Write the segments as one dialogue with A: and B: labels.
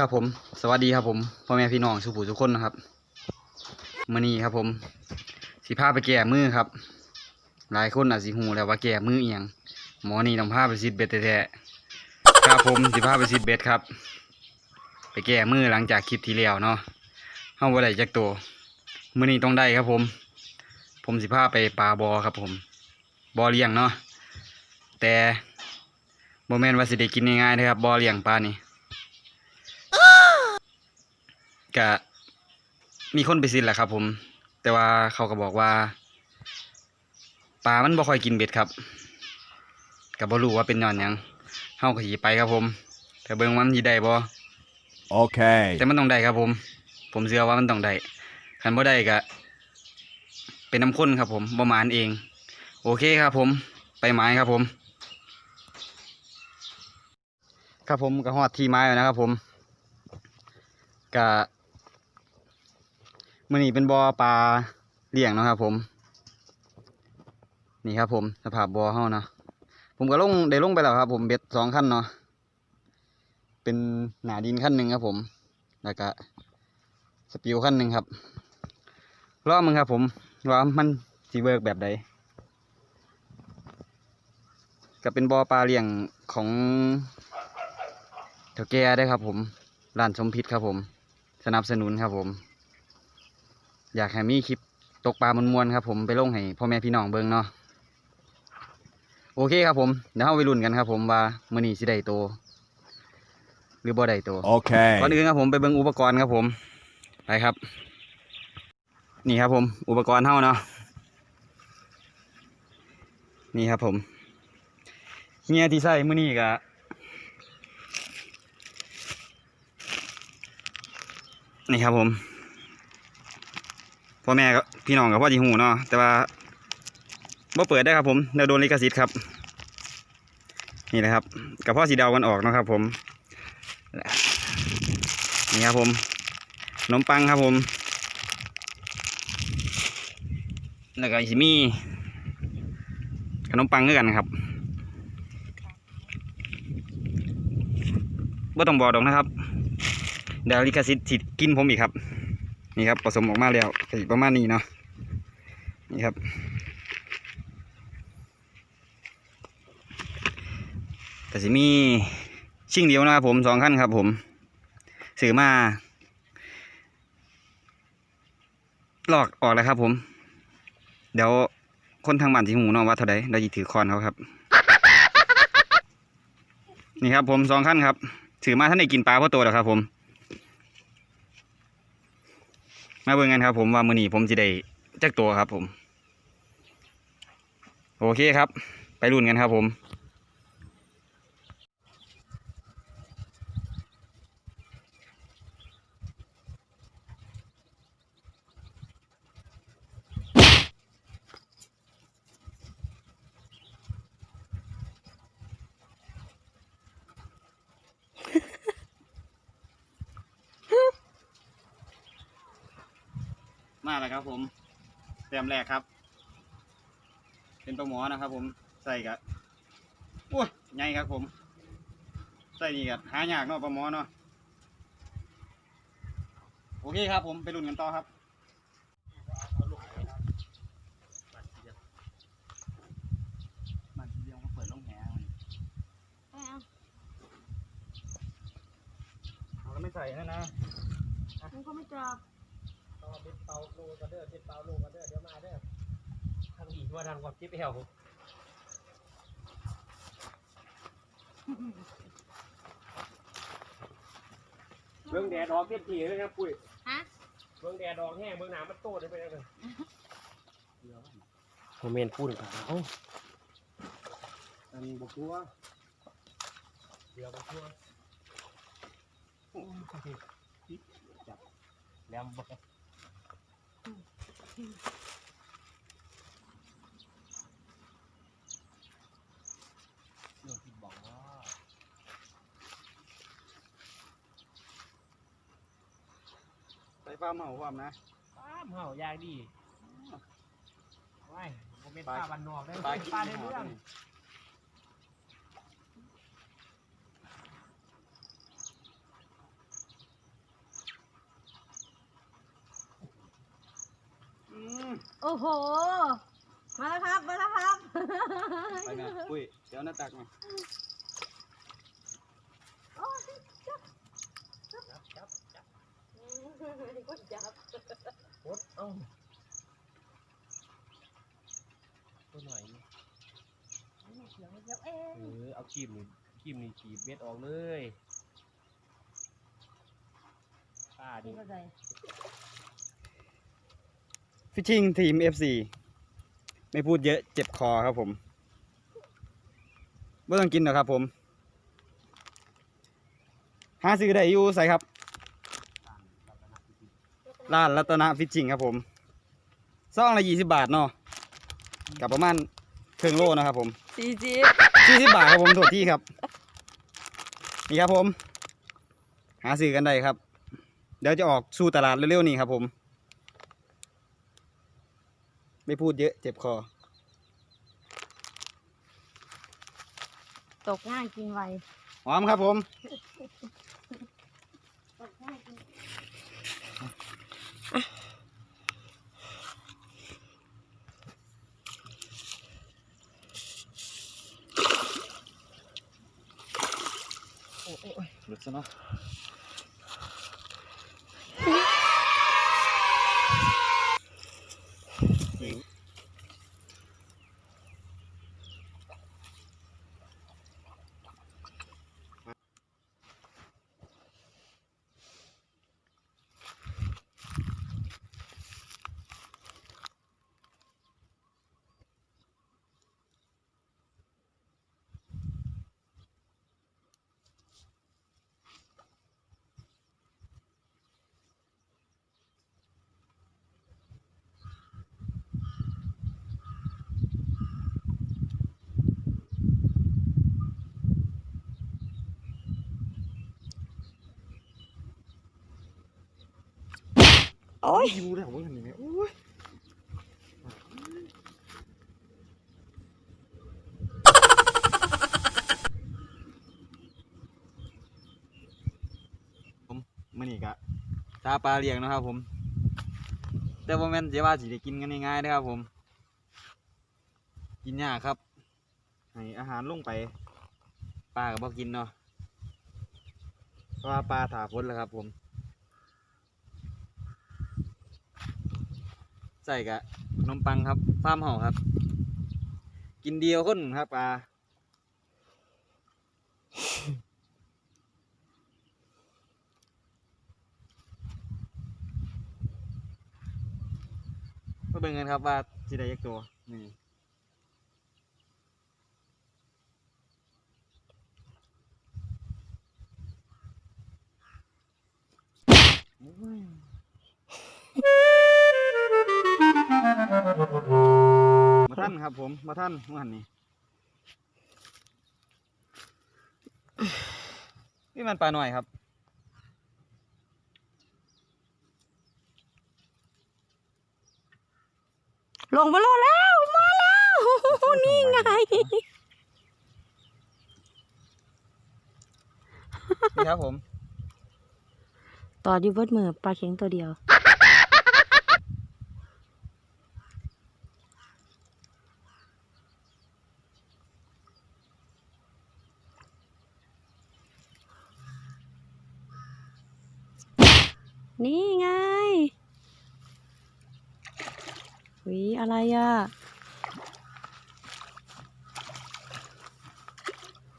A: ครับผมสวัสดีครับผมพ่อแม่พี่น้องสุภูทุกคนนะครับมื่อนี้ครับผมสิพาไปแก่มือครับ หลายคนอาจสิหูแล้วว่าแก่มือเอียงหมอนี่ต้องพาไปซิดเบ็ดแท้ๆครับผมสิพาไปซิดเบ็ดครับ ไปแก่มือหลังจากคลิปที่แล้วเนาะเฮาบ่ได้จักตัวมือนี้ต้องได้ครับผม ผมสิพาไปปลาบอครับ ผมบอเลี้ยงเนาะแต่บ่แม่นว่าสิได้กินง่ายๆนะครับบอเลี้ยงปลานี่ กะมีคนไปซิดแหละครับผม แต่ว่าเขาก็บอกว่าปลามันบ่ค่อยกินเบ็ดครับก็บ่รู้ว่าเป็นย้อนหยังเฮาก็สิไปครับผมแต่เบิ่งว่ามันสิได้บ่
B: Okay.
A: แต่มันต้องได้ครับผม ผมเชื่อว่ามันต้องได้คันบ่ได้ก็เป็นน้ำข้นครับผมบ่หมานเอง โอเคครับผม ไปไม้ครับผม ครับผมก็ฮอดที่ไม้แล้วนะครับผมก็ มื้อนี้เป็นบ่อปลาเลี้ยงนะครับ ผม นี่ครับ ผมสภาพบ่อเฮานะผมก็ลงได้ลงไปแล้วครับ ผมเบ็ดสองขั้นเนาะเป็นหนาดินขั้นหนึ่งครับ ผมแล้วก็สปิวขั้นหนึ่งครับรอบมึงครับ ผมว่ามันสีเวิร์กแบบใดก็เป็นบ่อปลาเลี้ยงของเถาแก่ได้ครับ ผมร้านสมพิษครับ ผม สนับสนุนครับผม อยากให้มีคลิปตกปลามวนๆครับ ผมไปลงให้พ่อแม่พี่น้องเบิ่งเนาะโอเคครับผมเดี๋ยวเราไปลุ้นกันครับ ผมว่ามื้อนี้สิได้โต หรือบ่ได้โต
B: Okay.
A: ก่อนอื่นครับผมไปเบิ่งอุปกรณ์ครับผมไปครับ นี่ครับผม อุปกรณ์เท่าเนาะนี่ครับผมเงียที่ใส่มื้อนี้ก็นี่ครับผม พ่อแม่ก็พี่น้องกับพ่อจีหูเนาะแต่ว่าบ่เปิดได้ครับผมเดี๋ยวโดนลิขสิทธิ์ครับนี่นะครับกับพ่อสีเดากันออกนะครับ ผมนี่ครับผมขนมปังครับผมแล้วก็สิมีขนมปังด้วยกันครับบ่ต้องบอกดอกนะครับเดี๋ยวลิขสิทธิ์กินผมอีกครับ นี่ครับผสมออกมาแล้วสิประมาณนี้เนาะนี่ครับ แต่สิมีชิ่งเดียวนะครับผมสองขั้นครับผมซื้อมาหลอกออกแล้วครับผม เดี๋ยวคนทางบ้านที่หูนาะว่าเท่าใดเราจะถือคอนเขาครับ นี่ครับผมสองขั้นครับถือมาท่านได้กินปลาพ่อโตแล้วครับผม มาเบิ่งกันครับ ผมว่ามื้อนีผมจะได้จักตัวครับ ผม โอเคครับ ไปรุ่นกันครับ ผม มาแล้วครับ ผมเตรียมแรกครับ เป็นปลาหมอนะครับ ผมใส่กับโอ้ยใหญ่ครับ ผม ใส่นี่กับหายากเนาะปลาหมอเนาะโอเคครับ ผมไปรุ่นกันต่อครับมันเดียวก็เปิดลงแหมันเอาแล้วไม่ใส่นะนะ
C: มันก็ไม่จับ
D: ต่อเป็นเปาโลกันเด้อเป็นเปาโลกันเด้อเดี๋ยวมาเด้อทางอีกว่าทางความคิดไปเหวเบื้องแดดออกเทียบทีเลยนะปุ้ย
C: ฮะ
D: เบื้องแดดออกแห้งเบื้องหนามันโตได้ไปแล้วเลยโมเมนต์พูดกับเขาอันบกัวเดี๋ยวบกัวโอ้ยจับแหลมบ่เรื่ องที่บอกว่า
A: ใส่ปลาเมาความนะ
D: ป้าเห่ายากดีว้ายผมเป็น
A: ปลา
D: ป้าบันนอกได้
A: ปลากิน
D: ป้าในเรื่อง
C: โอ้โห มาแล้วครับ มาแล้วครับ
A: ไปแม่ปุ้ยเดี๋ยวหน้าตักมา
C: โอ้ยจับ
D: จับจับจับ
C: กดจับ
D: ปดเอ้าตัวหน่อยนี่
C: เดี๋ยวเดี๋ยวเอ๊ะ
D: เออเอาคีบนี่คีบนี่ขีบเบ็ดออกเลยป้าดิ
C: นี่ก็ได้
A: ฟิชชิงทีม FC ไม่พูดเยอะเจ็บคอครับผมไม่ต้องกินหรอกครับผม หาซื้อได้อยู่ใส่ครับร้านรัตนฟิชชิงครับผมซองละยี่สิบบาทเนาะกับประมาณครึ่งโลนะครับผม
C: สี่จี
A: สี่สิบบาทครับผมโทษที่ครับ นี่ครับผม หาซื้อกันได้ครับ เดี๋ยวจะออกสู่ตลาดเร็วๆนี้ครับผม ไม่พูดเยอะเจ็บคอ
C: ตกง่ายกินไว
A: หอมครับผม
C: ตกง่ายกิน
A: หลุดซะเนาะ โอ้ยรู้แล้วว่าทำยังไงโอ้ยผมมื่อนี้กะตาปลาเลี้ยงเนาะครับผม แต่ว่าแม่นเสียว่าสิได้กินกันง่ายๆนะครับผม กินยากครับ ให้อาหารลงไป ปลาก็บ่กินเนาะเพราะว่าปลาถาพ้นแล้วครับผม ใส่กะขนมปังครับฟาร์มเห่าครับ กินเดียวคนครับปลามาเบิ่งกันครับว่าจีได้ยักตัวนี่าท่านครับ ผมมาท่านเมื่อหันนี้นี่มันปลาหน่อยครับ
C: ลงมาโลดแล้วมาแล้วนี่ไง
A: นี่ครับผม
C: ต่ออยู่เบิดมือปลาเข็งตัวเดียว นี่ไงหวี อะไรอะ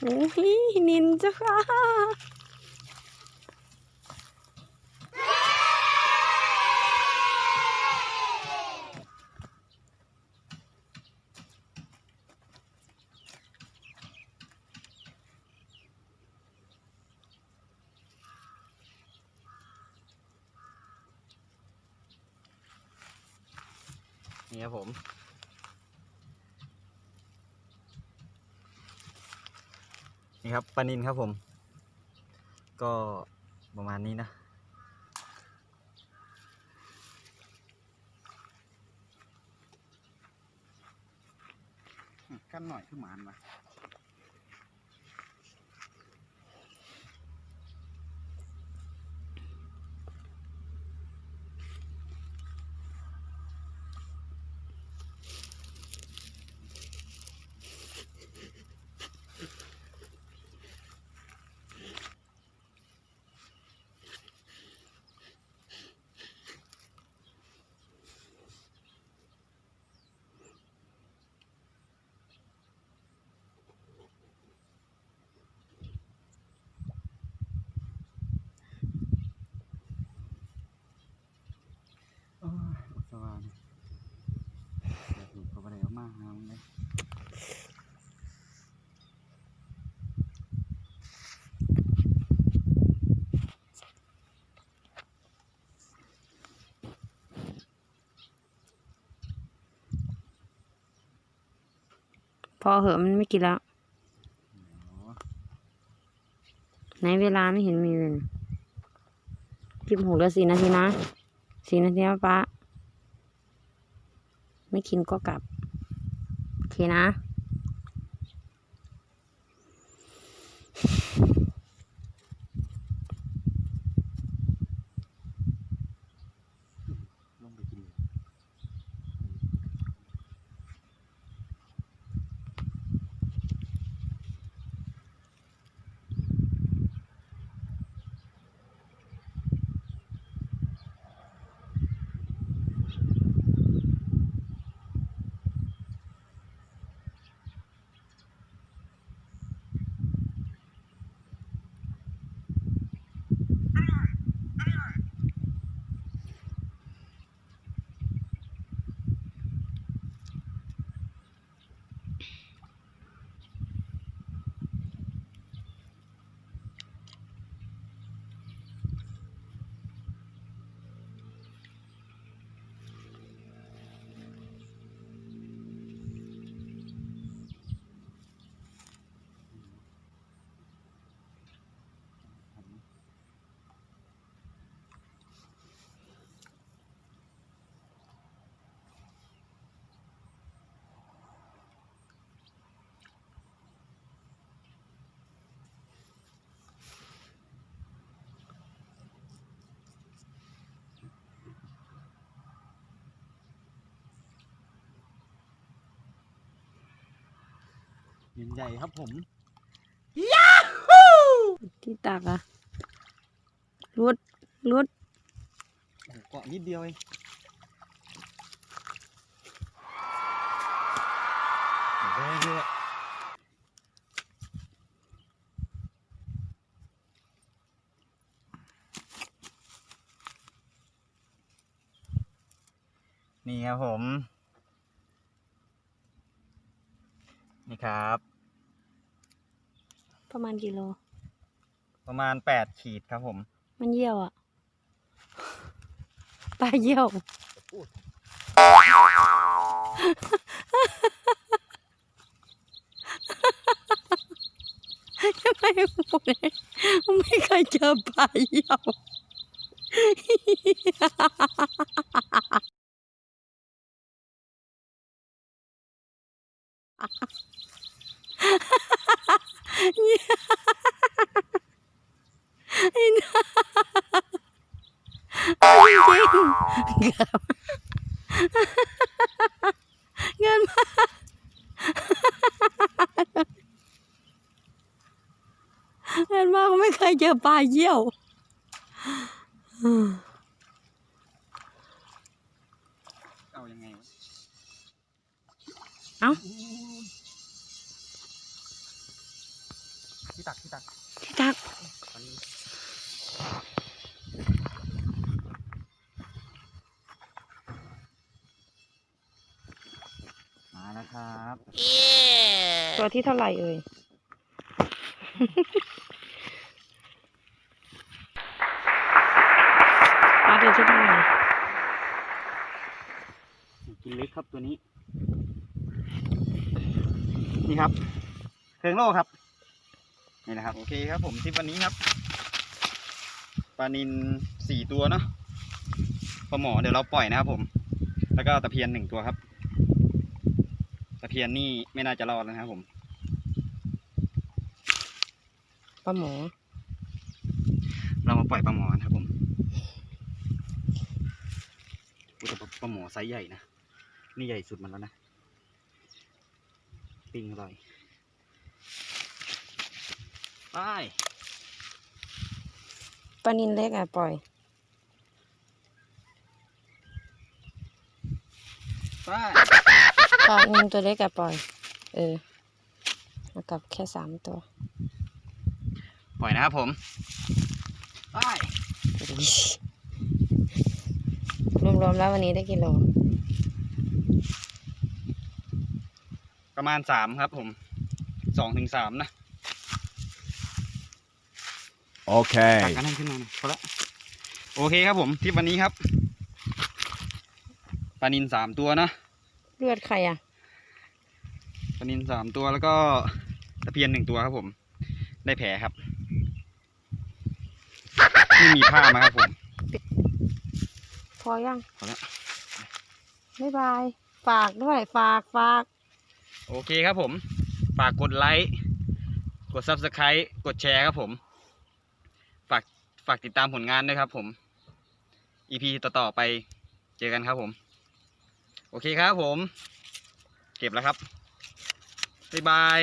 C: โอ้ยนินจ้าค่ะ
A: นี่ครับผม นี่ครับปลานินครับผม ก็ประมาณนี้นะ กันหน่อยขึ้นหมานมา
C: พอเหอะมันไม่กินแล้ว ไหนเวลาไม่เห็นมีเลยพิมหูเหลือสี่นาทีนะสี่นาทีนะป้าไม่กินก็กลับ โอเคนะ
D: ยินใหญ่ครับผม
C: ที่ตักอะรุดรุด
A: โอ้โหเกาะนิดเดียวเองเดี๋ยวเดี๋ยวนี่ครับผม นี่ครับ
C: ประ มาณกิโล
A: ประมาณแปดขีดครับผม
C: มันเยี่ยวอะปลาเยี่ยว ทำไมพูดเลยไม่เคยเจอปลาเยี่ยว ไอ้น้าจริง ๆเกือบเงินมาเงินมาก็ไม่เคยเจอปลาเยี่ยว
A: เอายังไงวะ
C: เอ้า
A: ที่ตักที่ตัก
C: ที่ตัก
A: ตอนนี้มาแล้วครับ
C: ตัวที่เท่าไหร่เอ่ยปลาตัวที่เท่าไหร่
A: กินเล็กครับตัวนี้ นี่ครับเครื่องโล่ครับ นี่นะครับ โอเคครับผมทริปวันนี้ครับปลานินสี่ตัวเนาะปลาหมอเดี๋ยวเราปล่อยนะครับผม แล้วก็ตะเพียนหนึ่งตัวครับ ตะเพียนนี่ไม่น่าจะรอดแล้วนะครับผม
C: ป ลาหมอ
A: เรามาปล่อยปลาหมอนะครับผมอุ๊ยแต่ปลาหมอไซส์ใหญ่นะ นี่ใหญ่สุดมันแล้วนะ ปิ้งอร่อย ไป
C: ปลานินเล็กอะปล่อย
A: ไป
C: ปลานินตัวเล็กอะปล่อย เออแล้วกับแค่สามตัว
A: ปล่อยนะครับผม ไป
C: รวมๆแล้ววันนี้ได้กิโล
A: ประมาณสามครับผม สองถึงสามนะตั
B: Okay.
A: กกันให้ขึ้นมาหน่อยพอละ โอเคครับผมทริปวันนี้ครับ ปลานินสามตัวนะ
C: เลือดใครอะ
A: ปลานินสามตัวแล้วก็ตะเพียนหนึ่งตัวครับผม ได้แผลครับ ไม่มีผ้ามาครับผม
C: พอยัง
A: พอแล้ว
C: บ๊ายบาย ฝากด้วย ฝาก ฝาก
A: โอเคครับผม ฝากกดไลค์ กด Subscribe กดแชร์ครับผม ฝาก ฝากติดตามผลงานด้วยครับผม EP ต่อๆไป เจอกันครับผม โอเคครับผม เก็บแล้วครับ บ๊ายบาย